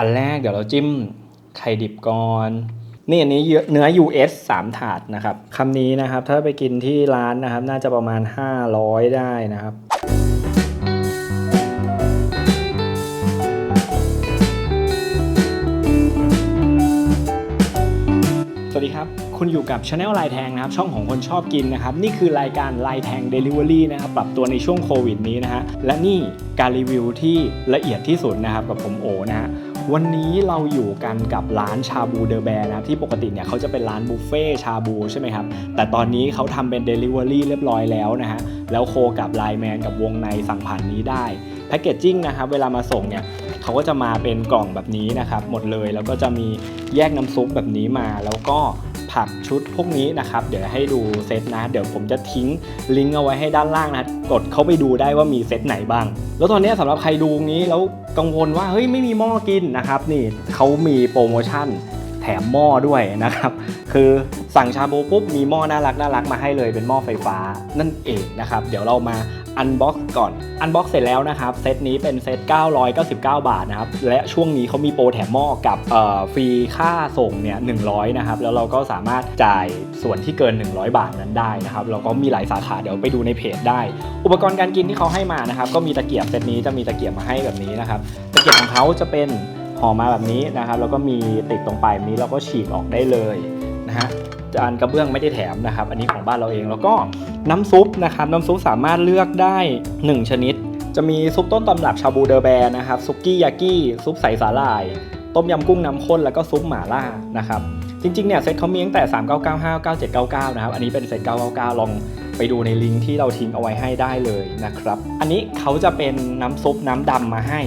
อันแรกเดี๋ยวเราจิ้มไข่ดิบก่อนนี่อันนี้เนื้อ US 3 ถาดนะครับคำนี้นะครับถ้าไปกินที่ร้านนะครับ น่าจะประมาณ 500 ได้นะครับ สวัสดีครับ คุณอยู่กับช anel ลายแทงนะครับ ช่องของคนชอบกินนะครับ นี่คือรายการลายแทง Delivery นะครับ ปรับตัวในช่วงโควิดนี้นะฮะและนี่การรีวิวที่ละเอียดที่สุดนะครับกับผมโอนะฮะ วันนี้เราอยู่กันกับร้านชาบูเดอะแบร์นะครับที่ปกติเนี่ยเขาจะเป็นร้านบุฟเฟ่ชาบูใช่ไหมครับ แต่ตอนนี้เขาทำเป็น Delivery เรียบร้อยแล้วนะฮะ แล้วโคกับไลแมนกับวงในสั่งผ่านนี้ได้แพคเกจจิ้งนะครับเวลามาส่งเนี่ยเขาก็จะมาเป็นกล่องแบบนี้นะครับหมดเลยแล้วก็จะมีแยกน้ำซุปแบบนี้มาแล้วก็ ผักชุดพวกนี้นะครับ เดี๋ยวให้ดูเซตนะ เดี๋ยวผมจะทิ้งลิงก์เอาไว้ให้ด้านล่างนะ กดเข้าไปดูได้ว่ามีเซตไหนบ้าง แล้วตอนนี้สำหรับใครดูนี้แล้วกังวลว่าเฮ้ยไม่มีหม้อกินนะครับนี่เขามีโปรโมชั่น มหม้อด้วยนะครับ คือสั่งชาบูปุ๊บมีหม้อน่ารักน่ารักมาให้เลยเป็นหม้อไฟฟ้านั่นเองนะครับ เดี๋ยวเรามาอันบ็อกก่อน อันบ็อกเสร็จแล้วนะครับ เซตนี้เป็นเซต 999 บาทนะครับ และช่วงนี้เขามีโปรแถมหม้อกับเอ่อฟรีค่าส่งเนี่ย100 นะครับ แล้วเราก็สามารถจ่ายส่วนที่เกิน 100 บาทนั้นได้นะครับ แล้วก็มีหลายสาขา เดี๋ยวไปดูในเพจได้ อุปกรณ์การกินที่เขาให้มานะครับ ก็มีตะเกียบเซตนี้จะมีตะเกียบมาให้แบบนี้นะครับ ตะเกียบของเขาจะเป็น ห่อมาแบบนี้นะครับ แล้วก็มีติดตรงปลายนี้เราก็ฉีกออกได้เลยนะฮะจานกระเบื้องไม่ได้แถมนะครับ อันนี้ของบ้านเราเองแล้วก็น้ำซุปนะครับ น้ำซุปสามารถเลือกได้ 1 ชนิด จะมีซุปต้นตำรับชาบูเดอร์แบร์นะครับซุกี้ยากิซุปใสสาหร่าย ต้มยำกุ้งน้ำข้นแล้วก็ซุปหม่าล่านะครับจริงๆเนี่ยเซ็ตเขามีตั้งแต่ 3995 9799 นะครับ อันนี้เป็นเซ็ต999 ลองไปดูในลิงก์ที่เราทิ้งเอาไว้ให้ได้เลยนะครับ อันนี้เขาจะเป็นน้ำซุปน้ำดำมาให้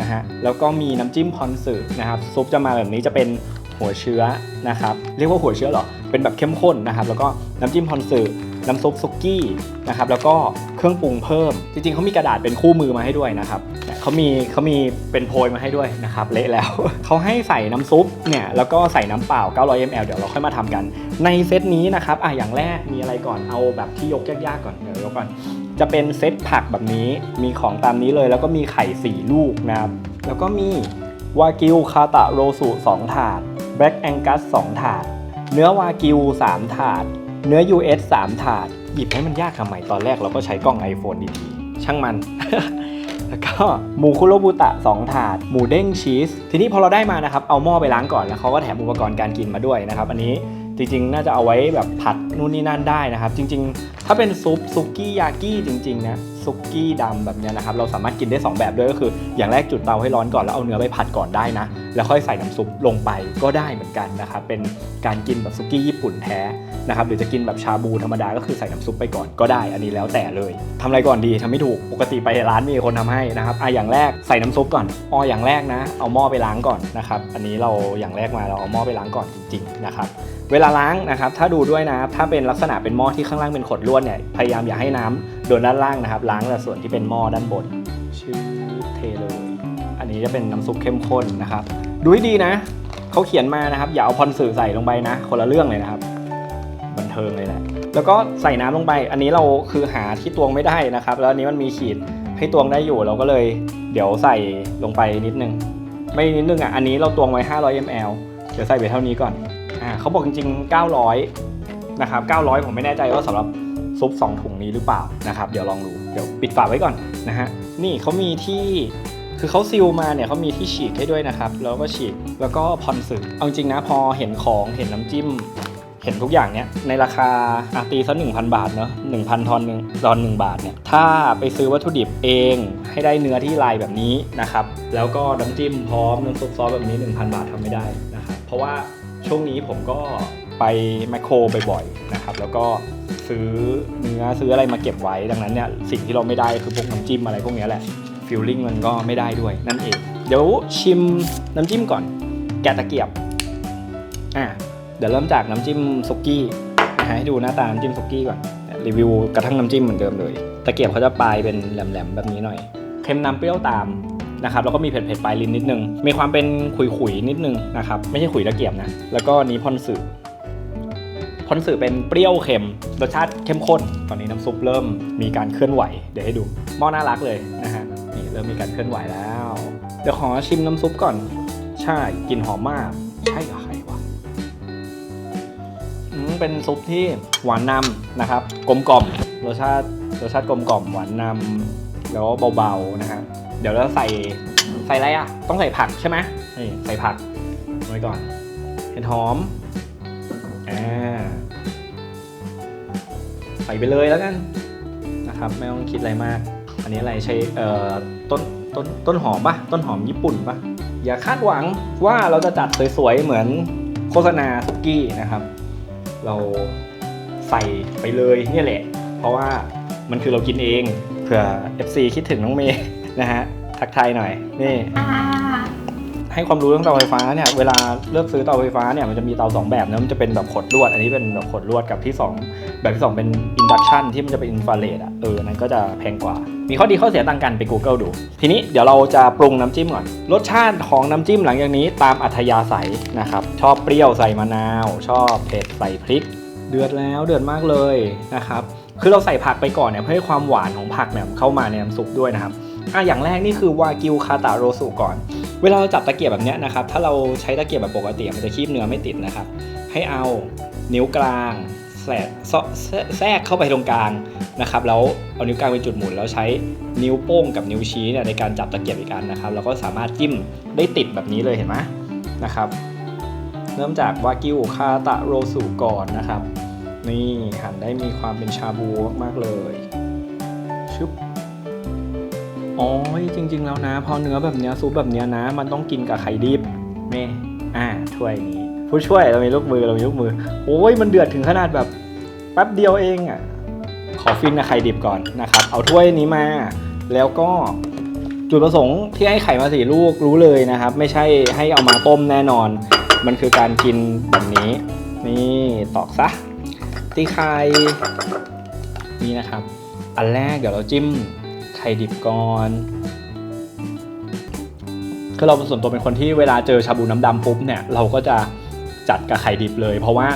นะฮะแล้วก็มีน้ำจิ้มพอนสึนะครับซุปจะมาแบบนี้จะเป็นหัวเชื้อนะครับเรียกว่าหัวเชื้อหรอเป็นแบบเข้มข้นนะครับ แล้วก็น้ำจิ้มพอนสึ น้ำซุปซุกี้นะครับแล้วก็เครื่องปรุงเพิ่ม จริงๆเขามีกระดาษเป็นคู่มือมาให้ด้วยนะครับเขามีเขามีเป็นโพยมาให้ด้วยนะครับเละแล้ว เขาให้ใส่น้ำซุปเนี่ยแล้วก็ใส่น้ำเปล่า 900 ml เดี๋ยวเราค่อยมาทำกัน ในเซตนี้นะครับอะอย่างแรกมีอะไรก่อนเอาแบบที่ยกยากๆก่อนเดี๋ยวยกก่อน จะเป็นเซตผักแบบนี้มีของตามนี้เลย แล้วก็มีไข่ 4 ลูกนะครับแล้วก็มีวากิวคาตะโรสุ2ถาดแบล็กแองกัส2ถาด เนื้อวากิว 3 ถาด เนื้อ US 3 ถาด หยิบให้มันยากทำไมตอนแรกเราก็ใช้กล้อง iPhone ดีๆ ช่างมัน แล้วก็หมูคุโรบุตะ 2 ถาด หมูเด้งชีส ทีนี้พอเราได้มานะครับ เอาหม้อไปล้างก่อนแล้วเขาก็แถมอุปกรณ์การกินมาด้วยนะครับ อันนี้จริงๆ น่าจะเอาไว้แบบผัดนู่นนี่นั่นได้นะครับ จริง ๆ ถ้าเป็นซุปซุกี้ยากิจริงๆนะซุกี้ดำแบบเนี้ยนะครับเราสามารถกินได้ 2 แบบด้วยก็คือ อย่างแรกจุดเตาให้ร้อนก่อนแล้วเอาเนื้อไปผัดก่อนได้นะ แล้วค่อยใส่น้ำซุปลงไปก็ได้เหมือนกันนะครับเป็นการกินแบบซุกี้ญี่ปุ่นแท้ นะครับหรือจะกินแบบชาบูธรรมดาก็คือใส่น้ำซุปไปก่อนก็ได้ อันนี้แล้วแต่เลยทำอะไรก่อนดีทำไม่ถูกปกติไปร้านมีคนทำให้นะครับอะอย่างแรกใส่น้ำซุปก่อนอ๋ออย่างแรกนะ เอาหม้อไปล้างก่อนนะครับอันนี้เราอย่างแรกมาเราเอาหม้อไปล้างก่อนจริงๆนะครับเวลาล้างนะครับถ้าดูด้วยนะถ้าเป็นลักษณะเป็นหม้อที่ข้างล่างเป็นขดลวดเนี่ยพยายามอย่าให้น้ำโดนด้านล่างนะครับ ล้างแต่ส่วนที่เป็นหม้อด้านบนชื่อเทเลยอันนี้จะเป็นน้ำซุปเข้มข้นนะครับ ดูให้ดีนะเขาเขียนมานะครับอย่าเอาพรสื่อใส่ลงไปนะ คนละเรื่องเลยนะครับ เทิงเลยแหละแล้วก็ใส่น้ำลงไป อันนี้เราคือหาที่ตวงไม่ได้นะครับ แล้วอันนี้มันมีขีดให้ตวงได้อยู่เราก็เลยเดี๋ยวใส่ลงไปนิดนึง ไม่นิดนึงอะอันนี้เราตวงไว้ 500 ml เดี๋ยวใส่ไปเท่านี้ก่อนอ่าเขาบอกจริงๆ 900นะครับ900 ผมไม่แน่ใจว่าสำหรับซุป 2 ถุงนี้หรือเปล่านะครับเดี๋ยวลองดูเดี๋ยวปิดฝาไว้ก่อนนะฮะนี่เขามีที่คือเขาซิลมาเนี่ยเขามีที่ฉีกให้ด้วยนะครับ แล้วก็ฉีกแล้วก็พอนสึกเอาจริงนะพอเห็นของเห็นน้ำจิ้ม เห็นทุกอย่างเนี้ยในราคาอาตีซะ1,000บาทเนอะ1,000ทอนหนึ่งตอน1บาทเนี่ยถ้าไปซื้อวัตถุดิบเองให้ได้เนื้อที่ลายแบบนี้นะครับแล้วก็น้ำจิ้มพร้อมน้ำซุปซอสแบบนี้ 1,000 บาททำไม่ได้นะครับเพราะว่าช่วงนี้ผมก็ไปแมคโครบ่อยๆนะครับแล้วก็ซื้อเนื้อซื้ออะไรมาเก็บไว้ดังนั้นเนี่ยสิ่งที่เราไม่ได้คือพวกน้ำจิ้มอะไรพวกนี้แหละฟิลลิ่งมันก็ไม่ได้ด้วยนั่นเอง เดี๋ยวชิมน้ำจิ้มก่อน แกะตะเกียบอะ เดี๋ยวเริ่มจากน้ำจิ้มซุกี้นะฮะให้ดูหน้าตาน้ำจิ้มซุกี้ก่อนรีวิวกระทั่งน้ำจิ้มเหมือนเดิมเลยตะเกียบเขาจะปลายเป็นแหลมๆแบบนี้หน่อยเค็มน้ำเปรี้ยวตามนะครับแล้วก็มีเผ็ดๆปลายลิ้นนิดนึง มีความเป็นขุยๆนิดนึงนะครับไม่ใช่ขุยตะเกียบนะแล้วก็นี้พอนสึพอนสึเป็นเปรี้ยวเค็มรสชาติเข้มข้น ตอนนี้น้ำซุปเริ่มมีการเคลื่อนไหว เดี๋ยวให้ดูหม้อน่ารักเลยนะฮะนี่เริ่มมีการเคลื่อนไหวแล้ว เดี๋ยวขอชิมน้ำซุปก่อน ใช่กลิ่นหอมมาก ใช่กับใครอ เป็นซุปที่หวานนำนะครับกลมกล่อมรสชาติรสชาติกลมกล่อมหวานนำแล้วก็เบาๆนะฮะเดี๋ยวเราใส่ใส่อะไรอะ ต้องใส่ผักใช่ไหมนี่ใส่ผักไว้ก่อนเห็ดหอมอ่าใส่ไปเลยแล้วกันนะครับไม่ต้องคิดอะไรมาก อันนี้อะไรใช้เอ่อต้นต้นต้นหอมปะต้นหอมญี่ปุ่นปะอย่าคาดหวังว่าเราจะจัดสวยๆเหมือนโฆษณาสุกี้นะครับ เราใส่ไปเลยเนี่ยแหละ เพราะว่ามันคือเรากินเองเผื่อ FC คิดถึงน้องเมย์นะฮะทักทายหน่อยนี่ให้ความรู้เรื่องเตาไฟฟ้าเนี่ยเวลาเลือกซื้อเตาไฟฟ้าเนี่ยมันจะมีเตาสองแบบนะมันจะเป็นแบบขดลวด อันนี้เป็นแบบขดลวดกับที่สองแบบที่สองเป็นอินดักชันที่มันจะเป็นอินฟราเรดอะเออนั้นก็จะแพงกว่า มีข้อดีข้อเสียต่างกันไป Google ดู ทีนี้เดี๋ยวเราจะปรุงน้ำจิ้มก่อน รสชาติของน้ำจิ้มหลังจากนี้ตามอัธยาศัยนะครับ ชอบเปรี้ยวใส่มะนาว ชอบเผ็ดใส่พริก เดือดแล้วเดือดมากเลยนะครับ คือเราใส่ผักไปก่อนเนี่ยเพื่อให้ความหวานของผักเนี่ยเข้ามาในน้ำซุปด้วยนะครับอะอย่างแรกนี่คือวากิวคาตาโรสุก่อน เวลาเราจับตะเกียบแบบเนี้ยนะครับ ถ้าเราใช้ตะเกียบแบบปกติมันจะคีบเนื้อไม่ติดนะครับ ให้เอานิ้วกลาง แทรกแทรแทรกเข้าไปตรงกลางนะครับแล้วเอานิ้วกลางเป็นจุดหมุนแล้วใช้นิ้วโป้งกับนิ้วชี้เนี่ยในการจับตะเกียบอีกอันนะครับเราก็สามารถจิ้มได้ติดแบบนี้เลยเห็นไหมนะครับเริ่มจากวากิวคาตาโรสุก่อนนะครับ นี่หั่นได้มีความเป็นชาบูมากๆเลยชึบอ๋อจริง ๆ แล้วนะ พอเนื้อแบบเนี้ยซุปแบบเนี้ยนะ มันต้องกินกับไข่ดิบนี่อ่าถ้วยนี้ ผู้ช่วยเรามีลูกมือเรามีลูกมือ โอ้ยมันเดือดถึงขนาดแบบ แป๊บเดียวเองอะขอฟินกับไข่ดิบก่อนนะครับ เอาถ้วยนี้มา แล้วก็จุดประสงค์ที่ให้ไข่มาสี่ลูกรู้เลยนะครับ ไม่ใช่ให้เอามาต้มแน่นอน มันคือการกินแบบนี้ นี่ตอกซะตีไข่นี่นะครับ อันแรกเดี๋ยวเราจิ้มไข่ดิบก่อนคือเราส่วนตัวเป็นคนที่เวลาเจอชาบูน้ำดำปุ๊บเนี่ยเราก็จะจัดกับไข่ดิบเลย เพราะว่า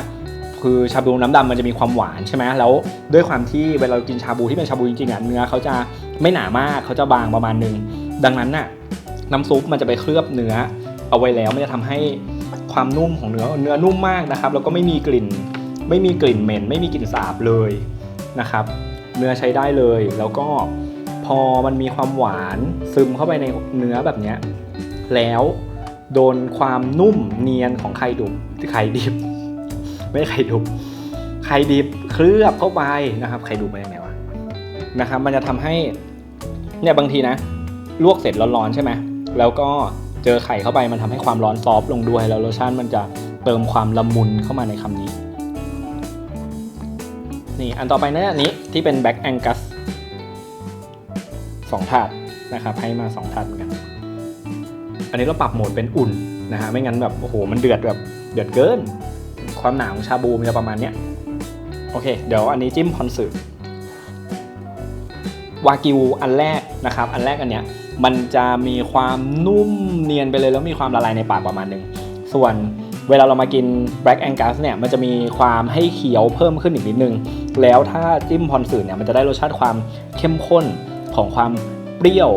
คือชาบูน้ำดำมันจะมีความหวานใช่ไหมแล้วด้วยความที่เวลาเรากินชาบูที่เป็นชาบูจริงๆอะเนื้อเขาจะไม่หนามากเขาจะบางประมาณนึง ดังนั้นน่ะน้ำซุปมันจะไปเคลือบเนื้อเอาไว้แล้วมันจะทำให้ความนุ่มของเนื้อเนื้อนุ่มมากนะครับแล้วก็ไม่มีกลิ่น ไม่มีกลิ่นเหม็น ไม่มีกลิ่นสาบเลยนะครับ เนื้อใช้ได้เลย แล้วก็พอมันมีความหวานซึมเข้าไปในเนื้อแบบนี้แล้วโดนความนุ่มเนียนของไข่ดุไข่ดิบ ไม่ใช่ไข่ดุบไข่ดิบเคลือบเข้าไปนะครับไข่ดุบมาอย่างไงวะนะครับ มันจะทำให้เนี่ยบางทีนะ ลวกเสร็จร้อนๆใช่ไหมแล้วก็เจอไข่เข้าไปมันทำให้ความร้อนซอฟลงด้วย แล้วรสชาติมันจะเติมความละมุนเข้ามาในคำนี้ นี่อันต่อไปนะอันนี้ที่เป็นแบ็กแองกัสสองถาดนะครับให้มาสองถาดเหมือนกัน อันนี้เราปรับโหมดเป็นอุ่นนะฮะไม่งั้นแบบโอ้โหมันเดือดแบบเดือดเกิน ความหนาของชาบูมันจะประมาณเนี้ยโอเค เดี๋ยวอันนี้จิ้มพอนสึวากิวอันแรกนะครับ อันแรกอันเนี้ยมันจะมีความนุ่มเนียนไปเลยแล้วมีความละลายในปากประมาณหนึ่งส่วนเวลาเรามากิน Black Angus เนี่ยมันจะมีความให้เคี้ยวเพิ่มขึ้นอีกนิดนึง แล้วถ้าจิ้มพอนสึเนี่ยมันจะได้รสชาติความเข้มข้นของความเปรี้ยว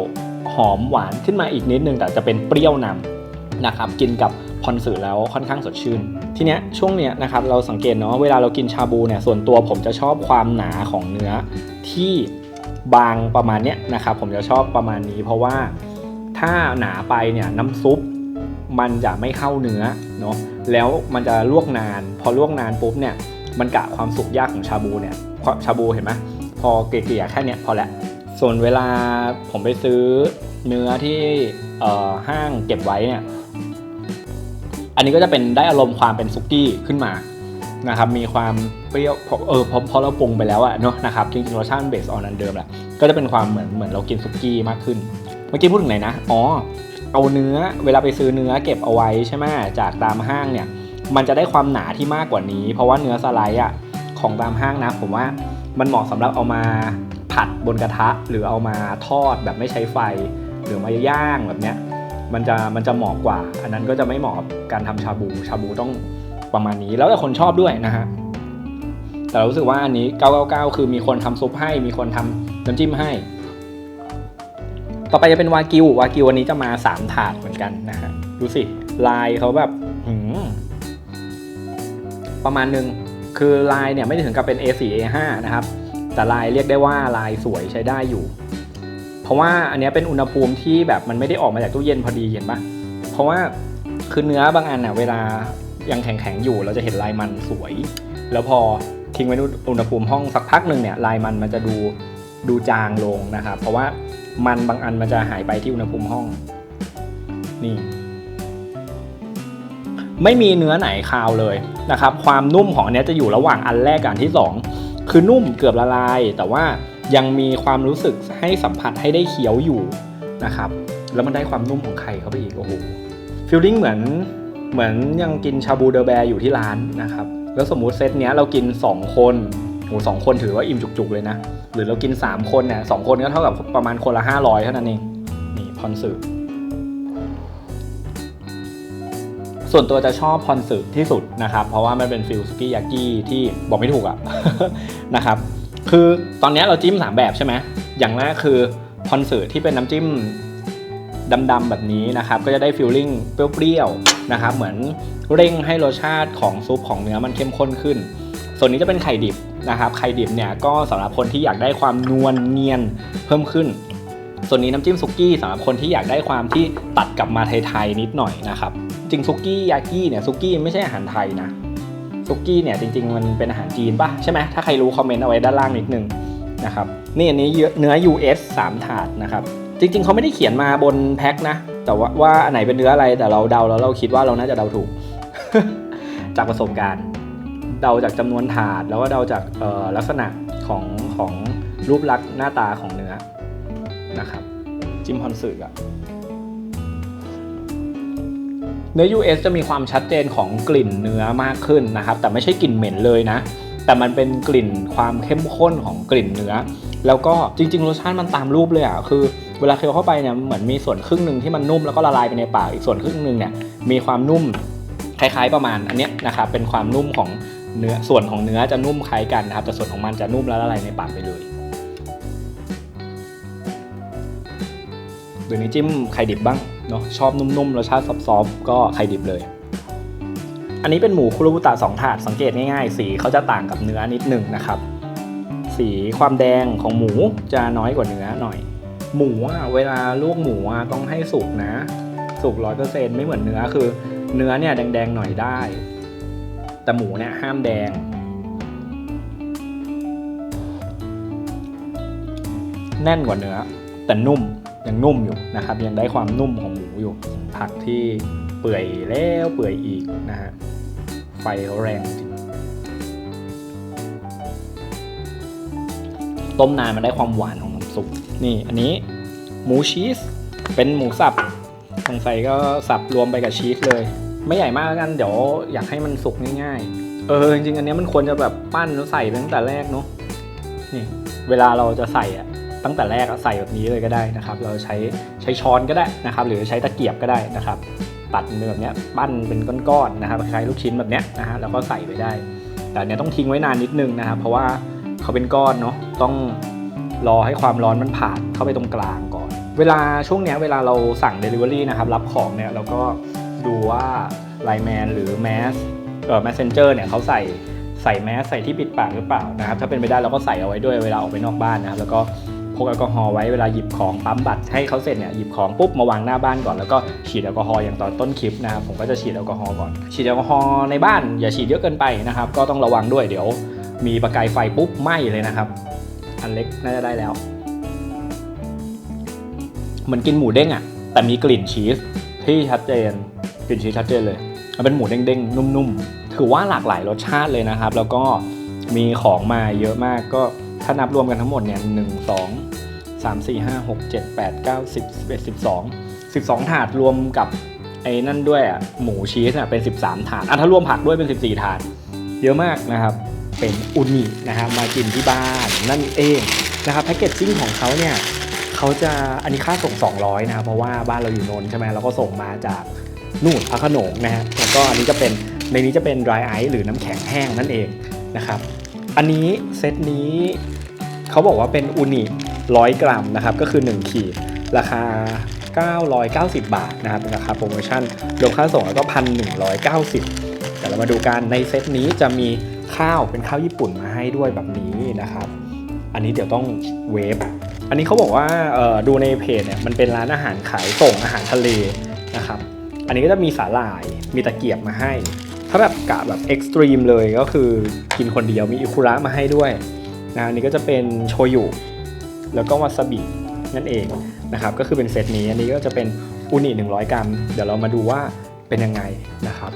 หอมหวานขึ้นมาอีกนิดนึง แต่จะเป็นเปรี้ยวนำนะครับ กินกับ พอนสึแล้วค่อนข้างสดชื่น ทีเนี้ยช่วงเนี้ยนะครับเราสังเกตเนาะเวลาเรากินชาบูเนี่ยส่วนตัวผมจะชอบความหนาของเนื้อที่บางประมาณเนี้ยนะครับผมจะชอบประมาณนี้ เพราะว่าถ้าหนาไปเนี่ยน้ำซุปมันจะไม่เข้าเนื้อเนาะแล้วมันจะลวกนาน พอลวกนานปุ๊บเนี่ยมันกะความสุกยากของชาบูเนี่ยชาบูเห็นไหมพอเกลี่ยแค่เนี้ยพอและ ส่วนเวลาผมไปซื้อเนื้อที่ห้างเก็บไว้เนี่ย อันนี้ก็จะเป็นได้อารมณ์ความเป็นซุกี้ขึ้นมานะครับมีความเปรี้ยวเพราะเออพอเราปรุงไปแล้วอะเนาะนะครับจริงๆรสชาติเบสออนอันเดิมแหละก็จะเป็นความเหมือนเหมือนเรากินซุกี้มากขึ้น เมื่อกี้พูดถึงไหนนะอ๋อเอาเนื้อเวลาไปซื้อเนื้อเก็บเอาไว้ใช่ไหมจากตามห้างเนี่ยมันจะได้ความหนาที่มากกว่านี้ เพราะว่าเนื้อสไลด์อะของตามห้างนะผมว่ามันเหมาะสำหรับเอามาผัดบนกระทะ หรือเอามาทอดแบบไม่ใช้ไฟ หรือมาย่างแบบเนี้ย มันจะมันจะเหมาะกว่า อันนั้นก็จะไม่เหมาะกับการทำชาบูชาบูต้องประมาณนี้ แล้วแต่คนชอบด้วยนะฮะแต่เรารู้สึกว่าอันนี้ 999 คือมีคนทำซุปให้ มีคนทำน้ำจิ้มให้ ต่อไปจะเป็นวากิววากิววันนี้จะมา 3 ถาดเหมือนกันนะฮะดูสิลายเขาแบบหืมประมาณหนึ่งคือลายเนี่ยไม่ได้ถึงกับเป็น A4 A5 นะครับ แต่ลายเรียกได้ว่าลายสวยใช้ได้อยู่ เพราะว่าอันนี้เป็นอุณหภูมิที่แบบมันไม่ได้ออกมาจากตู้เย็นพอดีเห็นปะเพราะว่าคือเนื้อบางอันน่ะเวลายังแข็งๆอยู่เราจะเห็นลายมันสวย แล้วพอทิ้งไว้ในอุณหภูมิห้องสักพักหนึ่งเนี่ยลายมันมันจะดูดูจางลงนะครับ เพราะว่ามันบางอันมันจะหายไปที่อุณหภูมิห้อง นี่ ไม่มีเนื้อไหนคาวเลยนะครับ ความนุ่มของอันเนี้ยจะอยู่ระหว่างอันแรกกับอันที่สองคือนุ่มเกือบละลายแต่ว่า ยังมีความรู้สึกให้สัมผัสให้ได้เคี้ยวอยู่นะครับ แล้วมันได้ความนุ่มของไข่เข้าไปอีกโอ้โหฟีลลิ่งเหมือนเหมือนยังกินชาบูเดอแบร์อยู่ที่ร้านนะครับ แล้วสมมุติเซตเนี้ยเรากิน 2 คนโหสองคนถือว่าอิ่มจุกๆเลยนะ หรือเรากิน 3 คนเนี่ยสองคนก็เท่ากับประมาณคนละ 500 เท่านั้นเอง นี่พอนสึส่วนตัวจะชอบพอนสึที่สุดนะครับ เพราะว่ามันเป็นฟิลสกี้ยากิที่บอกไม่ถูกอะนะครับ คือตอนนี้เราจิ้ม 3 แบบใช่ไหมอย่างแรกคือพอนเสึที่เป็นน้ำจิ้มดำๆแบบนี้นะครับ ก็จะได้ฟิลลิ่งเปรี้ยวๆนะครับ เหมือนเร่งให้รสชาติของซุปของเนื้อมันเข้มข้นขึ้น ส่วนนี้จะเป็นไข่ดิบนะครับ ไข่ดิบเนี่ยก็สำหรับคนที่อยากได้ความนวลเนียนเพิ่มขึ้น ส่วนนี้น้ำจิ้มซุกี้สำหรับคนที่อยากได้ความที่ตัดกลับมาไทยๆนิดหน่อยนะครับ จริงซุกี้ยากิเนี่ยซุกี้ไม่ใช่อาหารไทยนะ ซุกี้เนี่ยจริงๆ มันเป็นอาหารจีนป่ะใช่ไหมถ้าใครรู้คอมเมนต์เอาไว้ด้านล่างนิดนึงนะครับนี่อันนี้เนื้อ US 3 ถาดนะครับจริงๆเขาไม่ได้เขียนมาบนแพ็คนะ แต่ว่าว่าอันไหนเป็นเนื้ออะไรแต่เราเดาแล้วเราคิดว่าเราน่าจะเดาถูก จากประสบการณ์ เดาจากจำนวนถาดแล้วก็เดาจากลักษณะของของรูปลักษณ์หน้าตาของเนื้อนะครับ จิ้มพอนสึกอะ เนื้อ US จะมีความชัดเจนของกลิ่นเนื้อมากขึ้นนะครับ แต่ไม่ใช่กลิ่นเหม็นเลยนะ แต่มันเป็นกลิ่นความเข้มข้นของกลิ่นเนื้อ แล้วก็จริงๆรสชาติมันตามรูปเลยอะคือเวลาเคี้ยวเข้าไปเนี่ยเหมือนมีส่วนครึ่งหนึ่งที่มันนุ่มแล้วก็ละลายไปในปากอีกส่วนครึ่งหนึ่งเนี่ยมีความนุ่มคล้ายๆประมาณอันเนี้ยนะครับเป็นความนุ่มของเนื้อส่วนของเนื้อจะนุ่มคล้ายกันนะครับแต่ส่วนของมันจะนุ่มแล้วละลายในปากไปเลยดูนี้จิ้มไข่ดิบบ้าง เนาะชอบนุ่มๆรสชาติซอฟๆก็ไข่ดิบเลย อันนี้เป็นหมูคุโรบุตะสองถาดสังเกตง่ายๆ สีเขาจะต่างกับเนื้อนิดหนึ่งนะครับ สีความแดงของหมูจะน้อยกว่าเนื้อหน่อย หมูอะเวลาลวกหมูอะต้องให้สุกนะ สุกร้อยเปอร์เซ็นต์ไม่เหมือนเนื้อคือ เนื้อเนี่ยแดงๆหน่อยได้ แต่หมูเนี่ยห้ามแดงแน่นกว่าเนื้อ แต่นุ่ม ยังนุ่มอยู่นะครับ ยังได้ความนุ่มของหมูอยู่ ผักที่เปื่อยแล้วเปื่อยอีกนะฮะไฟเขาแรงจริงต้มนานมันได้ความหวานของน้ำซุปนี่อันนี้หมูชีสเป็นหมูสับสงสัยก็สับรวมไปกับชีสเลย ไม่ใหญ่มากแล้วกันเดี๋ยวอยากให้มันสุกง่ายๆ เออจริงๆอันนี้มันควรจะแบบปั้นแล้วใส่ตั้งแต่แรกเนาะนี่เวลาเราจะใส่อะ ตั้งแต่แรกใส่แบบนี้เลยก็ได้นะครับ เราใช้ใช้ช้อนก็ได้นะครับ หรือใช้ตะเกียบก็ได้นะครับ ตัดเป็นแบบนี้ปั้นเป็นก้อนๆนะครับคล้ายลูกชิ้นแบบนี้นะฮะแล้วก็ใส่ไปได้ แต่เนี้ยต้องทิ้งไว้นานนิดนึงนะครับ เพราะว่าเขาเป็นก้อนเนาะต้องรอให้ความร้อนมันผ่านเข้าไปตรงกลางก่อน เวลาช่วงเนี้ยเวลาเราสั่ง Delivery นะครับรับของเนี่ยเราก็ดูว่าไลแมนหรือแมสเอ่อ messenger เนี่ยเขาใส่ใส่แมสใส่ที่ปิดปากหรือเปล่านะครับถ้าเป็นไปได้เราก็ใส่เอาไว้ด้วยเวลาออกไปนอกบ้านนะครับแล้วก็ พกแอลกอฮอล์ไว้เวลาหยิบของปั๊มบัตรให้เขาเสร็จเนี่ยหยิบของปุ๊บมาวางหน้าบ้านก่อนแล้วก็ฉีดแอลกอฮอล์อย่างตอนต้นคลิปนะครับผมก็จะฉีดแอลกอฮอล์ก่อน ฉีดแอลกอฮอล์ในบ้านอย่าฉีดเยอะเกินไปนะครับก็ต้องระวังด้วยเดี๋ยว มีประกายไฟปุ๊บไหม้เลยนะครับ อันเล็กน่าจะได้แล้วเหมือนกินหมูเด้งอะ่ะแต่มีกลิ่นชีสที่ชัดเจนกลิ่นชีสชัดเจนเลยมันเป็นหมูเด้งๆนุ่มๆถือว่าหลากหลายรสชาติเลยนะครับ แล้วก็มีของมาเยอะมากก็ ถ้านับรวมกันทั้งหมดเนี่ยหนึ่งสองสามสี่ห้าหกเจ็ดแปดเก้าสิบสิบเอ็ดสิบสองสิบสองถาดรวมกับไอ้นั่นด้วยอะหมูชีสอะเป็นสิบสามถาดอะถ้ารวมผักด้วยเป็นสิบสี่ถาด เยอะมากนะครับ เป็นอุนินะครับมากินที่บ้านนั่นเองนะครับแพคเกจจิ้งของเขาเนี่ยเขาจะอันนี้ค่าส่ง 200 นะครับเพราะว่าบ้านเราอยู่นนท์ใช่ไหมเราก็ส่งมาจากนู่นพระโขนงนะฮะแล้วก็อันนี้จะเป็นในนี้จะเป็น dry ice หรือน้ำแข็งแห้งนั่นเองนะครับ อันนี้เซตนี้ เขาบอกว่าเป็นอุนิร้อยกรัมนะครับก็คือ 1 ขีด ราคา 990 บาทนะครับเป็นราคาโปรโมชั่นรวมค่าส่งแล้วก็ 1,190 แต่เรามาดูกันในเซตนี้จะมีข้าวเป็นข้าวญี่ปุ่นมาให้ด้วยแบบนี้นะครับ อันนี้เดี๋ยวต้องเวฟอันนี้เขาบอกว่าดูในเพจเนี่ยมันเป็นร้านอาหารขายส่งอาหารทะเลนะครับอันนี้ก็จะมีสาหร่ายมีตะเกียบมาให้ ถ้าแบบกะแบบเอ็กซ์ตรีมเลยก็คือกินคนเดียวมีอิคุระมาให้ด้วย นะอันนี้ก็จะเป็นโชยุแล้วก็วาซาบินั่นเองนะครับก็คือเป็นเซตนี้อันนี้ก็จะเป็นอุนิ100 กรัม เดี๋ยวเรามาดูว่าเป็นยังไงนะครับ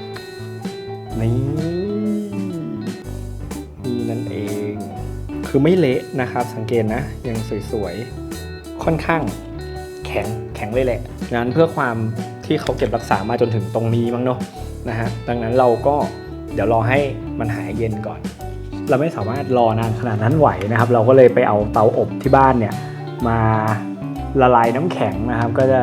นี่นี่นั่นเอง คือไม่เละนะครับ สังเกตนะยังสวยๆค่อนข้างแข็งแข็งเลยแหละงั้นเพื่อความที่เขาเก็บรักษามาจนถึงตรงนี้มั้งเนาะนะฮะดังนั้นเราก็เดี๋ยวรอให้มันหายเย็นก่อน เราไม่สามารถรอนานขนาดนั้นไหวนะครับ เราก็เลยไปเอาเตาอบที่บ้านเนี่ยมาละลายน้ำแข็งนะครับ ก็จะ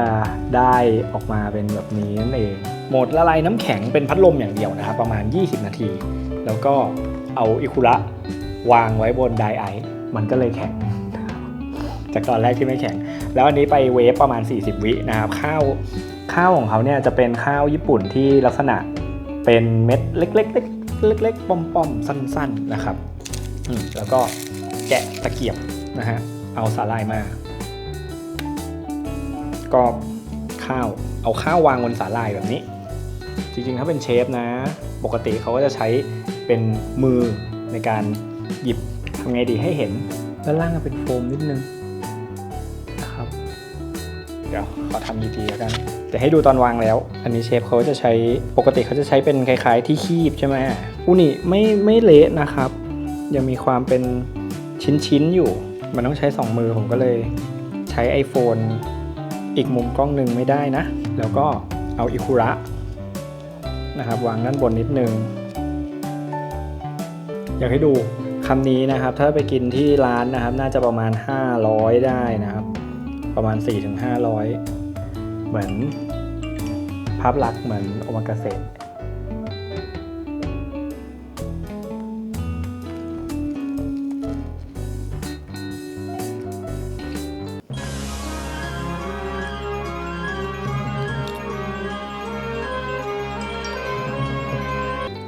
ได้ออกมาเป็นแบบนี้นั่นเอง โหมดละลายน้ำแข็งเป็นพัดลมอย่างเดียวนะครับ ประมาณ 20 นาที แล้วก็เอาอิคุระวางไว้บนไดไอซ์มันก็เลยแข็ง จากตอนแรกที่ไม่แข็ง แล้วอันนี้ไปเวฟประมาณ 40 วินะครับข้าวข้าวของเขาเนี่ยจะเป็นข้าวญี่ปุ่นที่ลักษณะเป็นเม็ดเล็กๆ เล็กๆป้อมๆสั้นๆนะครับแล้วก็แกะตะเกียบนะฮะเอาสาลายมา ก็ข้าวเอาข้าววางบนสาลายแบบนี้ จริงๆถ้าเป็นเชฟนะ ปกติเขาก็จะใช้เป็นมือในการหยิบทำไงดีให้เห็นด้านล่างเป็นโฟมนิดนึง ดี๋ยวขอทำดีๆแล้วกันจะให้ดูตอนวางแล้ว อันนี้เชฟเขาจะใช้ปกติเขาจะใช้เป็นคล้ายๆที่คีบใช่ไหมอุนิไม่ไม่เละนะครับ ยังมีความเป็นชิ้นๆอยู่ มันต้องใช้สองมือผมก็เลยใช้ iPhone อีกมุมกล้องหนึ่งไม่ได้นะ แล้วก็เอาอิคุระนะครับวางด้านบนนิดนึง อยากให้ดูคำนี้นะครับ ถ้าไปกินที่ร้านนะครับ น่าจะประมาณ 500 ได้นะครับ ประมาณ 4-500 เหมือนภาพลักษณ์เหมือนโอมากาเสะ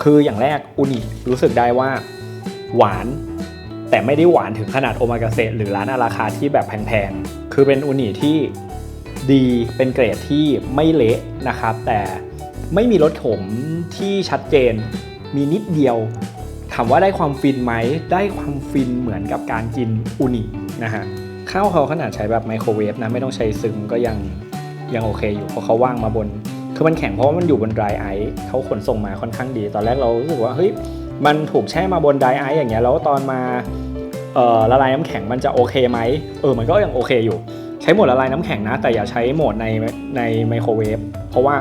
คืออย่างแรกอุนิรู้สึกได้ว่า หวาน แต่ไม่ได้หวานถึงขนาดโอมากาเสะหรือร้านอาราคาที่แบบแพงๆ คือเป็นอุนิที่ดีเป็นเกรดที่ไม่เละนะครับ แต่ไม่มีรสขมที่ชัดเจน มีนิดเดียว ถามว่าได้ความฟินไหม ได้ความฟินเหมือนกับการกินอุนินะฮะ ข้าวเขาขนาดใช้แบบไมโครเวฟนะ ไม่ต้องใช้ซึ้งก็ยังยังโอเคอยู่เพราะเขาว่างมาบน คือมันแข็งเพราะว่ามันอยู่บน dry ice เขาขนส่งมาค่อนข้างดี ตอนแรกเรารู้สึกว่าเฮ้ย มันถูกแช่มาบน dry ice อย่างเงี้ยแล้วตอนมาละลายน้ำแข็งมันจะโอเคไหมเออมันก็ยังโอเคอยู่ ใช้โหมดละลายน้ำแข็งนะ แต่อย่าใช้โหมดในในไมโครเวฟเพราะว่า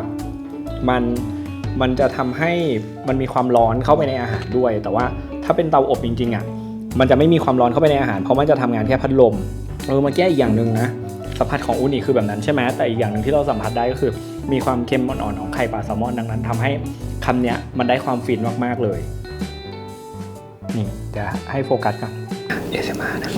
มันมันจะทำให้มันมีความร้อนเข้าไปในอาหารด้วย แต่ว่าถ้าเป็นเตาอบจริงๆอะมันจะไม่มีความร้อนเข้าไปในอาหาร เพราะมันจะทำงานแค่พัดลมเออมาแก้อีกอย่างหนึ่งนะสัมผัสของอูนิคือแบบนั้นใช่ไหมแต่อีกอย่างหนึ่งที่เราสัมผัสได้ก็คือ มีความเค็มอ่อนๆของไข่ปลาแซลมอนดังนั้นทำให้คำเนี้ยมันได้ความฟินมากๆเลย นี่เดี๋ยวให้โฟกัสก่อน ASMR นะ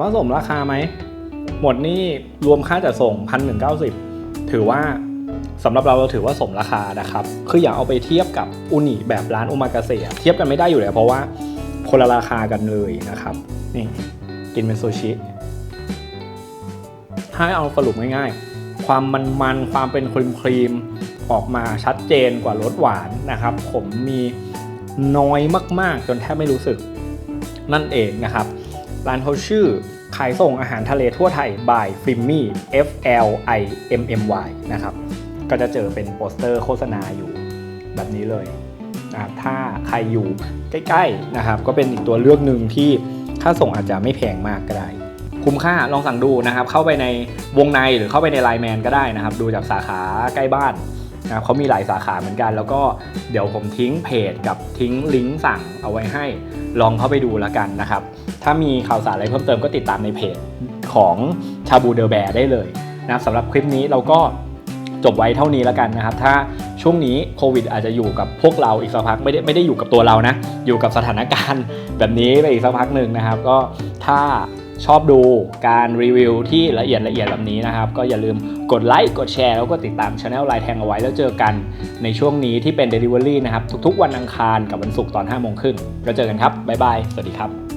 ว่าสมราคาไหม หมดนี่รวมค่าจัดส่งพันหนึ่งเก้าสิบถือว่าสำหรับเราเราถือว่าสมราคานะครับ คืออย่าเอาไปเทียบกับอุนิแบบร้านโอมากาเสะเทียบกันไม่ได้อยู่แล้วเพราะว่าคนละราคากันเลยนะครับ นี่กินเป็นซูชิให้เอาสรุปง่ายๆ ความมันๆความเป็นครีมครีมๆออกมาชัดเจนกว่ารสหวานนะครับ ผมมีน้อยมากๆ จนแทบไม่รู้สึกนั่นเองนะครับ ร้านเขาชื่อ ขายส่งอาหารทะเลทั่วไทย by f l i m m y F L I M M Y นะครับ ก็จะเจอเป็นโปสเตอร์โฆษณาอยู่แบบนี้เลยนะครับถ้าใครอยู่ใกล้ๆนะครับ ก็เป็นอีกตัวเลือกหนึ่งที่ค่าส่งอาจจะไม่แพงมากก็ได้ คุ้มค่าลองสั่งดูนะครับ เข้าไปในวงในหรือเข้าไปในไลน์แมนก็ได้นะครับ ดูจากสาขาใกล้บ้าน นะครับเขามีหลายสาขาเหมือนกัน แล้วก็เดี๋ยวผมทิ้งเพจกับทิ้งลิงก์สั่งเอาไว้ให้ลองเข้าไปดูแล้วกันนะครับ ถ้ามีข่าวสารอะไรเพิ่มเติมก็ติดตามในเพจของชาบูเดอแบร์ได้เลยนะครับสำหรับคลิปนี้เราก็จบไว้เท่านี้แล้วกันนะครับ ถ้าช่วงนี้โควิดอาจจะอยู่กับพวกเราอีกสักพักไม่ได้ไม่ได้อยู่กับตัวเรานะ อยู่กับสถานการณ์แบบนี้ไปอีกสักพักหนึ่งนะครับ ก็ถ้า ชอบดูการรีวิวที่ละเอียดละเอียดแบบนี้นะครับ ก็อย่าลืมกดไลค์กดแชร์แล้วก็ติดตามช anel ไลน์แทงเอาไว้แล้วเจอกันในช่วงนี้ที่เป็น Delivery นะครับ ทุกๆ วันอังคารกับวันศุกร์ตอน5โมงครึ่งแล้วเจอกันครับบ๊ายบายสวัสดีครับ